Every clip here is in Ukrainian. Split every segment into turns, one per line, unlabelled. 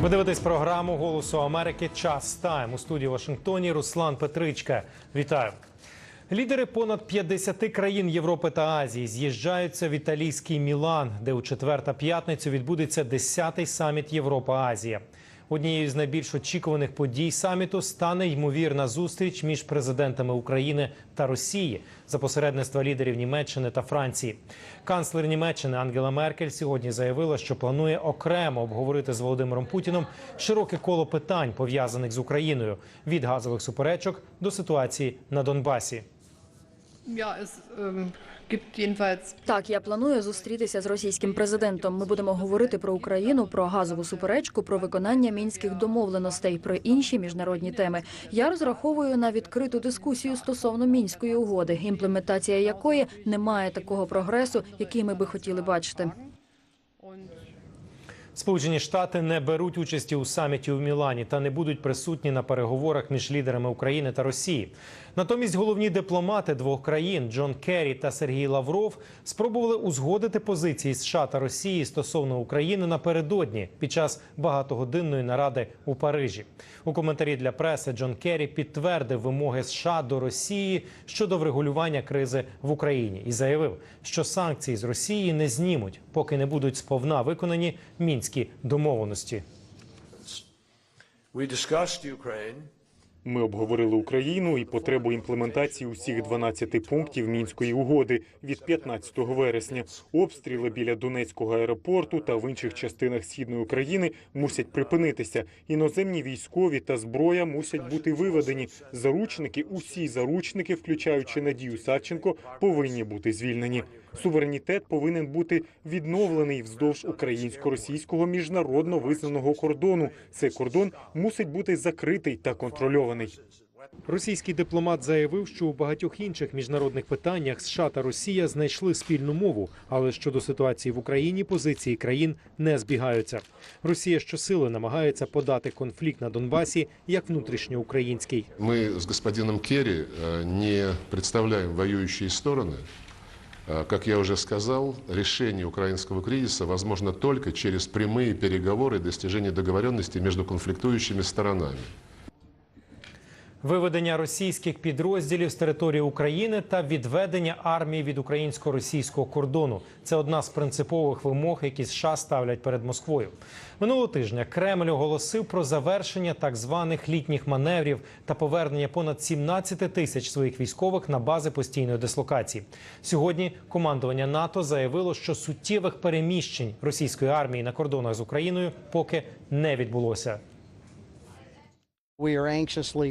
Ви дивитесь програму Голосу Америки. Час тайм у студії Вашингтоні. Руслан Петричка. Вітаю. Лідери понад 50 країн Європи та Азії з'їжджаються в італійський Мілан, де у четверта п'ятницю відбудеться 10-й саміт Європа-Азія. Однією з найбільш очікуваних подій саміту стане ймовірна зустріч між президентами України та Росії за посередництва лідерів Німеччини та Франції. Канцлер Німеччини Ангела Меркель сьогодні заявила, що планує окремо обговорити з Володимиром Путіним широке коло питань пов'язаних з Україною від газових суперечок до ситуації на Донбасі.
Так, я планую зустрітися з російським президентом. Ми будемо говорити про Україну, про газову суперечку, про виконання мінських домовленостей, про інші міжнародні теми. Я розраховую на відкриту дискусію стосовно мінської угоди, імплементація якої не має такого прогресу, який ми би хотіли бачити.
Сполучені Штати не беруть участі у саміті у Мілані та не будуть присутні на переговорах між лідерами України та Росії. Натомість головні дипломати двох країн Джон Керрі та Сергій Лавров спробували узгодити позиції США та Росії стосовно України напередодні під час багатогодинної наради у Парижі. У коментарі для преси Джон Керрі підтвердив вимоги США до Росії щодо врегулювання кризи в Україні і заявив, що санкції з Росії не знімуть, поки не будуть сповна виконані мінські домовленості.
We discussed Ukraine.
Ми обговорили Україну і потребу імплементації усіх 12 пунктів мінської угоди від 15 вересня. Обстріли біля Донецького аеропорту та в інших частинах східної України мусять припинитися. Іноземні військові та зброя мусять бути виведені. Заручники, усі заручники, включаючи Надію Савченко, повинні бути звільнені Суверенітет повинен бути відновлений вздовж українсько-російського міжнародно визнаного кордону. Цей кордон мусить бути закритий та контрольований.
Російський дипломат заявив, що у багатьох інших міжнародних питаннях США та Росія знайшли спільну мову, але щодо ситуації в Україні позиції країн не збігаються. Росія щосили намагається подати конфлікт на Донбасі як внутрішньоукраїнський.
Мы с господином Керри э, не представляем воюющие стороны. Э, Как я уже сказал, решение украинского кризиса возможно только через прямые переговоры и достижение договоренности между конфликтующими сторонами.
Виведення російських підрозділів з території України та відведення армії від українсько-російського кордону це одна з принципових вимог, які США ставлять перед Москвою. Минулого тижня Кремль оголосив про завершення так званих літніх маневрів та повернення понад 17 тисяч своїх військових на бази постійної дислокації. Сьогодні командування НАТО заявило, що суттєвих переміщень російської армії на кордонах з Україною поки не відбулося.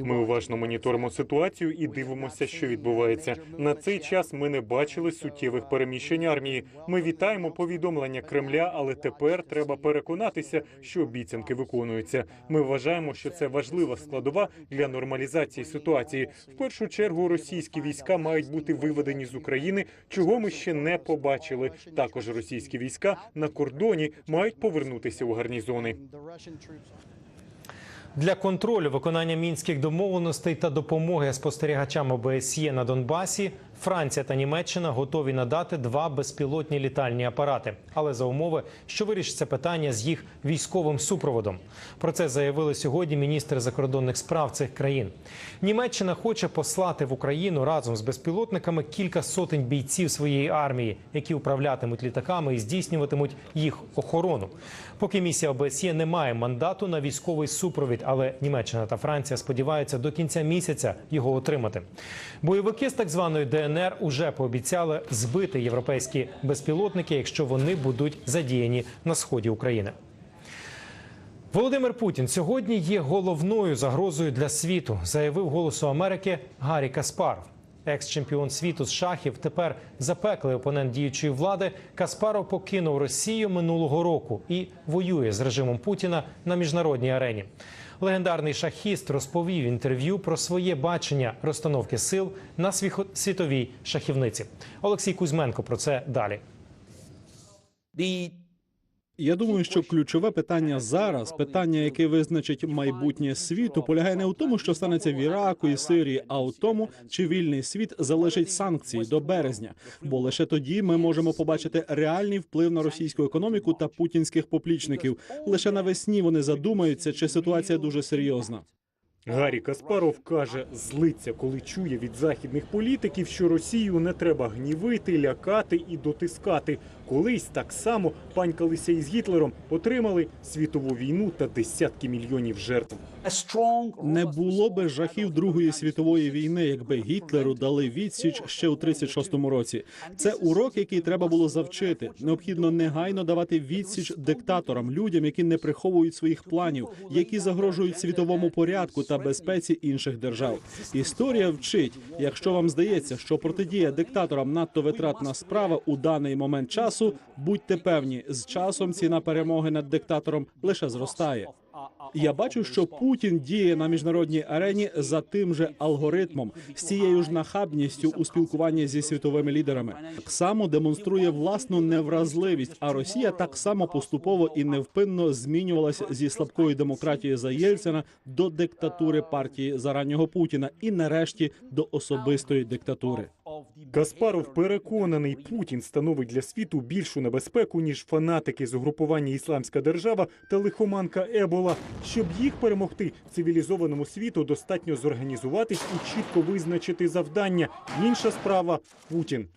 Ми уважно моніторимо ситуацію і дивимося, що відбувається. На цей час ми не бачили суттєвих переміщень армії. Ми вітаємо повідомлення Кремля, але тепер треба переконатися, що обіцянки виконуються. Ми вважаємо, що це важлива складова для нормалізації ситуації. В першу чергу російські війська мають бути виведені з України, чого ми ще не побачили. Також російські війська на кордоні мають повернутися у гарнізони.
Для контролю виконання мінських домовленостей та допомоги спостерігачам ОБСЄ на Донбасі Франція та Німеччина готові надати два безпілотні літальні апарати, але за умови, що вирішиться питання з їх військовим супроводом. Про це заявили сьогодні міністри закордонних справ цих країн. Німеччина хоче послати в Україну разом з безпілотниками кілька сотень бійців своєї армії, які управлятимуть літаками і здійснюватимуть їх охорону. Поки місія ОБСЄ не має мандату на військовий супровід, але Німеччина та Франція сподіваються до кінця місяця його отримати. Бойовики з так званої ДНР уже пообіцяли збити європейські безпілотники, якщо вони будуть задіяні на сході України. Володимир Путін сьогодні є головною загрозою для світу, заявив голосу Америки Гаррі Каспаров. Екс-чемпіон світу з шахів, тепер запеклий опонент діючої влади. Каспаров покинув Росію минулого року і воює з режимом Путіна на міжнародній арені. Легендарний шахіст розповів інтерв'ю про своє бачення розстановки сил на світовій шахівниці. Олексій Кузьменко про це далі.
Я думаю, що ключове питання зараз, питання, яке визначить майбутнє світу, полягає не у тому, що станеться в Іраку і Сирії, а у тому, чи вільний світ залишить санкції до березня. Бо лише тоді ми можемо побачити реальний вплив на російську економіку та путінських поплічників. Лише навесні вони задумаються, чи ситуація дуже серйозна.
Гаррі Каспаров каже, злиться, коли чує від західних політиків, що Росію не треба гнівити, лякати і дотискати. Колись так само панькалися із Гітлером, отримали світову війну та десятки мільйонів жертв.
Не було би жахів Другої світової війни, якби Гітлеру дали відсіч ще у 36-му році. Це урок, який треба було завчити. Необхідно негайно давати відсіч диктаторам, людям, які не приховують своїх планів, які загрожують світовому порядку та безпеці інших держав. Історія вчить, якщо вам здається, що протидія диктаторам надто витратна справа у даний момент часу, будьте певні, з часом ціна перемоги над диктатором лише зростає. Я бачу, що Путін діє на міжнародній арені за тим же алгоритмом, з цією ж нахабністю у спілкуванні зі світовими лідерами. Так само демонструє власну невразливість. А Росія так само поступово і невпинно змінювалася зі слабкої демократії за Єльцина до диктатури партії зараннього Путіна, і нарешті до особистої диктатури.
Каспаров переконаний, Путін становить для світу більшу небезпеку, ніж фанатики з угрупування Ісламська держава та лихоманка Ебола. Щоб їх перемогти, цивілізованому світу достатньо зорганізуватись і чітко визначити завдання. Інша справа Путін.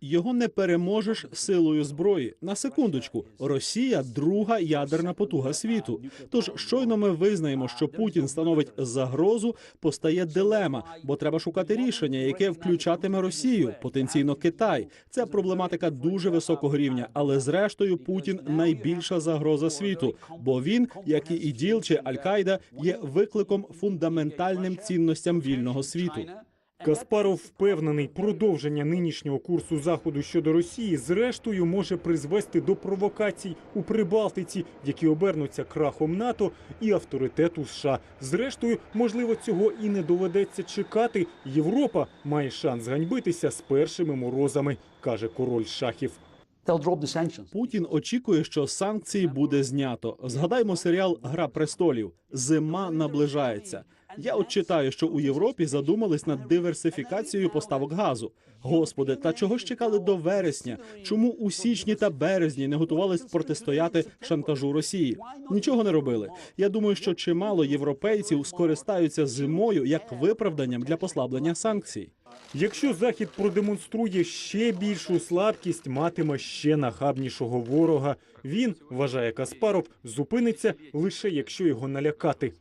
Його не переможеш силою зброї. На секундочку, Росія друга ядерна потуга світу. Тож щойно ми визнаємо, що Путін становить загрозу, постає дилема, бо треба шукати рішення, яке включатиме Росію, потенційно Китай. Це проблематика дуже високого рівня, але зрештою Путін найбільша загроза світу, бо він, як і ІДІЛ чи Аль-Каїда, є викликом фундаментальним цінностям вільного світу.
Каспаров впевнений, продовження нинішнього курсу заходу щодо Росії зрештою може призвести до провокацій у Прибалтиці, які обернуться крахом НАТО і авторитету США. Зрештою, можливо, цього і не доведеться чекати. Європа має шанс ганьбитися з першими морозами, каже король шахів.
Путін очікує, що санкції буде знято. Згадаймо серіал Гра престолів. Зима наближається. Я от читаю, що у Європі задумались над диверсифікацією поставок газу. Господи, та чого ж чекали до вересня? Чому у січні та березні не готувались протистояти шантажу Росії? Нічого не робили. Я думаю, що чимало європейців скористаються зимою як виправданням для послаблення санкцій.
Якщо Захід продемонструє ще більшу слабкість, матиме ще нахабнішого ворога. Він, вважає Каспаров, зупиниться лише якщо його налякати.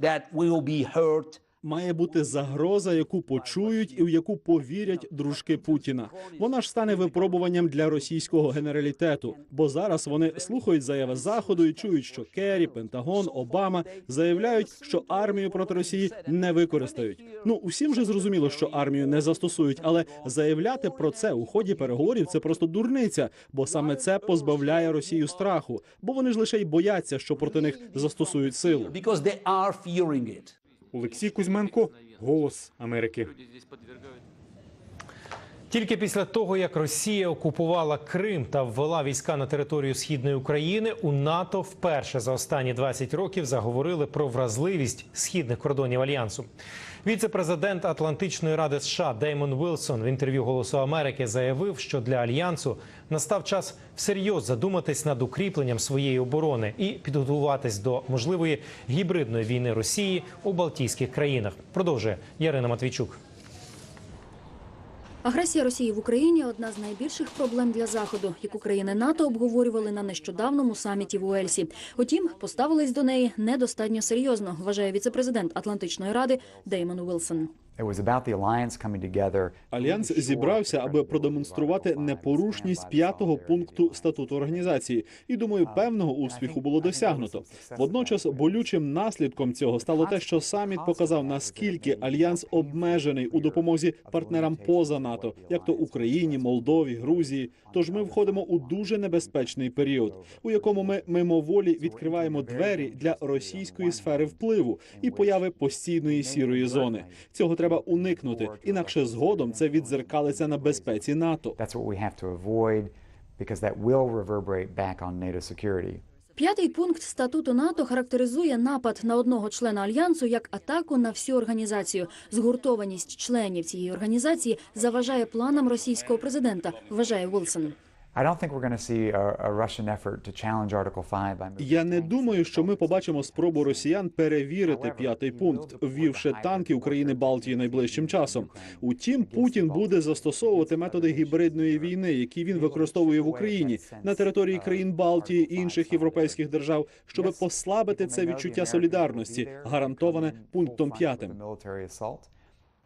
That will.
Має бути загроза, яку почують і в яку повірять дружки Путіна. Вона ж стане випробуванням для російського генералітету, бо зараз вони слухають заяви заходу і чують, що Керрі, Пентагон, Обама заявляють, що армію проти Росії не використають. Ну усім же зрозуміло, що армію не застосують, але заявляти про це у ході переговорів це просто дурниця, бо саме це позбавляє Росію страху, бо вони ж лише й бояться, що проти них застосують силу.
Олексій Кузьменко, Голос Америки.
Тільки після того, як Росія окупувала Крим та ввела війська на територію східної України, у НАТО вперше за останні 20 років заговорили про вразливість східних кордонів альянсу. Віце-президент Атлантичної ради США Деймон Вілсон в інтерв'ю Голосу Америки заявив, що для альянсу настав час всерйоз задуматись над укріпленням своєї оборони і підготуватись до можливої гібридної війни Росії у Балтійських країнах. Продовжує Ярина Матвійчук.
Агресія Росії в Україні одна з найбільших проблем для заходу, яку країни НАТО обговорювали на нещодавному саміті в Уельсі. Утім, поставились до неї недостатньо серйозно, вважає віцепрезидент Атлантичної ради Деймон Уілсон.
Альянс зібрався, аби продемонструвати непорушність п'ятого пункту статуту організації, і думаю, певного успіху було досягнуто. Водночас болючим наслідком цього стало те, що саміт показав наскільки альянс обмежений у допомозі партнерам поза НАТО, як то Україні, Молдові, Грузії. Тож ми входимо у дуже небезпечний період, у якому ми мимоволі відкриваємо двері для російської сфери впливу і появи постійної сірої зони. Цього треба уникнути, інакше згодом це відзеркалиться на безпеці НАТО.
П'ятий пункт статуту НАТО характеризує напад на одного члена альянсу як атаку на всю організацію. Згуртованість членів цієї організації заважає планам російського президента, вважає Вілсон.
I don't think we're going to see a, a Russian effort to challenge Article 5 by moving
Я не думаю, що ми побачимо спробу росіян перевірити п'ятий пункт, ввівши танки України Балтії найближчим часом. Утім, Путін буде застосовувати методи гібридної війни, які він використовує в Україні на території країн Балтії і інших європейських держав, щоб послабити це відчуття солідарності, гарантоване пунктом п'ятим.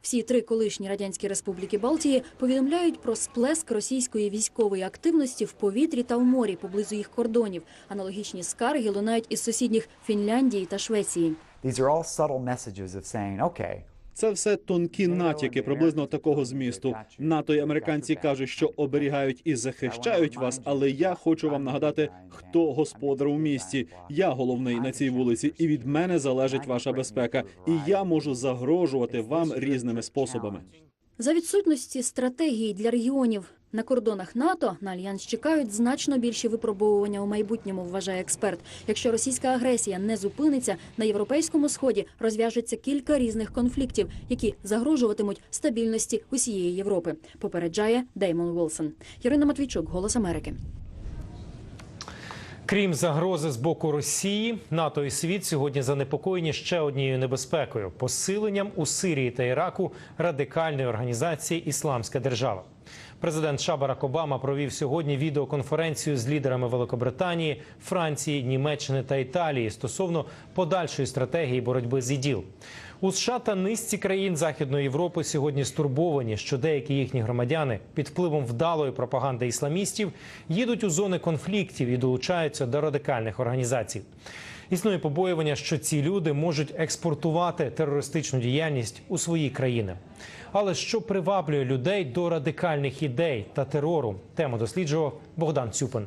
Всі три колишні радянські республіки Балтії повідомляють про сплеск російської військової активності в повітрі та в морі поблизу їх кордонів. Аналогічні скарги лунають із сусідніх Фінляндії та Швеції.
These are all subtle messages of saying, okay,
Це все тонкі натяки приблизно такого змісту. НАТО і американці кажуть, що оберігають і захищають вас, але я хочу вам нагадати, хто господар у місті. Я головний на цій вулиці, і від мене залежить ваша безпека. І я можу загрожувати вам різними способами.
За відсутності стратегії для регіонів на кордонах НАТО на альянс чекають значно більші випробовування у майбутньому, вважає експерт. Якщо російська агресія не зупиниться, на європейському сході розв'яжеться кілька різних конфліктів, які загрожуватимуть стабільності усієї Європи. Попереджає Деймон Wilson. Ярина Матвійчук, Голос Америки.
Крім загрози з боку Росії, НАТО і світ сьогодні занепокоєні ще однією небезпекою посиленням у Сирії та Іраку радикальної організації Ісламська держава. Президент США Барак Обама провів сьогодні відеоконференцію з лідерами Великобританії, Франції, Німеччини та Італії стосовно подальшої стратегії боротьби з іділ. У США та низці країн Західної Європи сьогодні стурбовані, що деякі їхні громадяни під впливом вдалої пропаганди ісламістів їдуть у зони конфліктів і долучаються до радикальних організацій. Існує побоювання, що ці люди можуть експортувати терористичну діяльність у свої країни. Але що приваблює людей до радикальних ідей та терору? Тему досліджував Богдан Цюпин.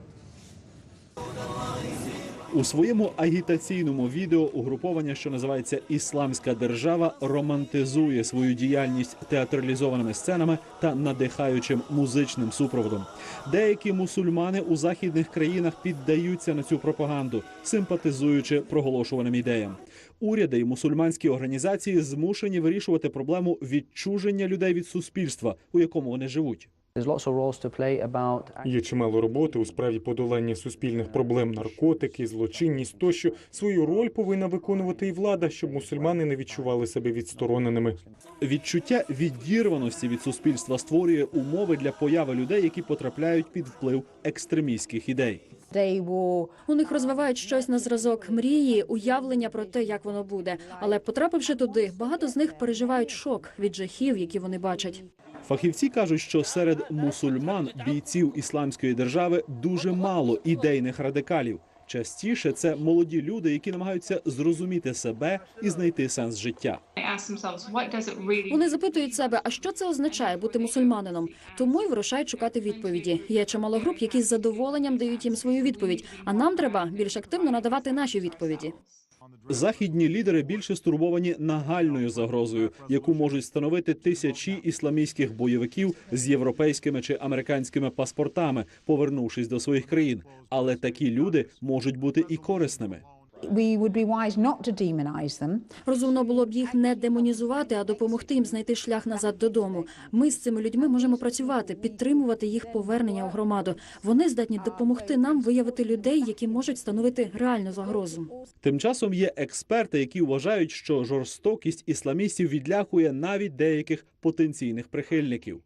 У своєму агітаційному відео угруповання, що називається Ісламська держава, романтизує свою діяльність театралізованими сценами та надихаючим музичним супроводом. Деякі мусульмани у західних країнах піддаються на цю пропаганду, симпатизуючи проголошуваним ідеям. Уряди і мусульманські організації змушені вирішувати проблему відчуження людей від суспільства, у якому вони живуть.
There's lots of roles to play about
Є чимало роботи у справі подолання суспільних проблем, наркотики, злочинність тощо. Свою роль повинна виконувати і влада, щоб мусульмани не відчували себе відстороненими.
Відчуття відірваності від суспільства створює умови для появи людей, які потрапляють під вплив екстремістських ідей.
У них розвивають щось на зразок мрії, уявлення про те, як воно буде. Але потрапивши туди, багато з них переживають шок від жахів, які вони бачать.
Фахівці кажуть, що серед мусульман бійців ісламської держави дуже мало ідейних радикалів. Частіше це молоді люди, які намагаються зрозуміти себе і знайти сенс життя.
Вони запитують себе, а що це означає бути мусульманином? Тому й вирушають шукати відповіді. Є чимало груп, які з задоволенням дають їм свою відповідь. А нам треба більш активно надавати наші відповіді.
Західні лідери більше стурбовані нагальною загрозою, яку можуть становити тисячі ісламістських бойовиків з європейськими чи американськими паспортами, повернувшись до своїх країн. Але такі люди можуть бути і корисними.
We would be wise not to demonize them.
Розумно було б їх не демонізувати, а допомогти їм знайти шлях назад додому. Ми з цими людьми можемо працювати, підтримувати їх повернення у громаду. Вони здатні допомогти нам виявити людей, які можуть становити реальну загрозу.
Тим часом є експерти, які вважають, що жорстокість ісламістів відлякує навіть деяких потенційних прихильників.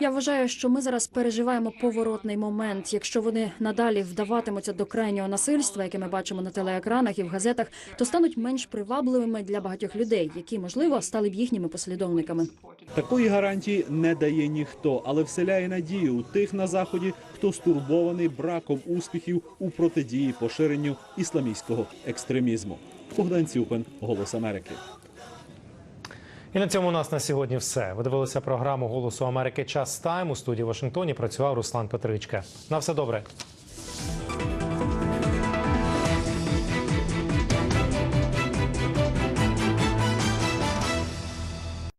Я вважаю, що ми зараз переживаємо поворотний момент. Якщо вони надалі вдаватимуться до крайнього насильства, яке ми бачимо на телеекранах і в газетах, то стануть менш привабливими для багатьох людей, які можливо стали б їхніми послідовниками.
Такої гарантії не дає ніхто, але вселяє надію у тих на заході, хто стурбований браком успіхів у протидії поширенню ісламістського екстремізму. Богдан Цюпин, Голос Америки.
І на цьому у нас на сьогодні все. Ви дивилися програму Голосу Америки Час Тайм у студії Вашингтоні. Працював Руслан Петричка. На все добре.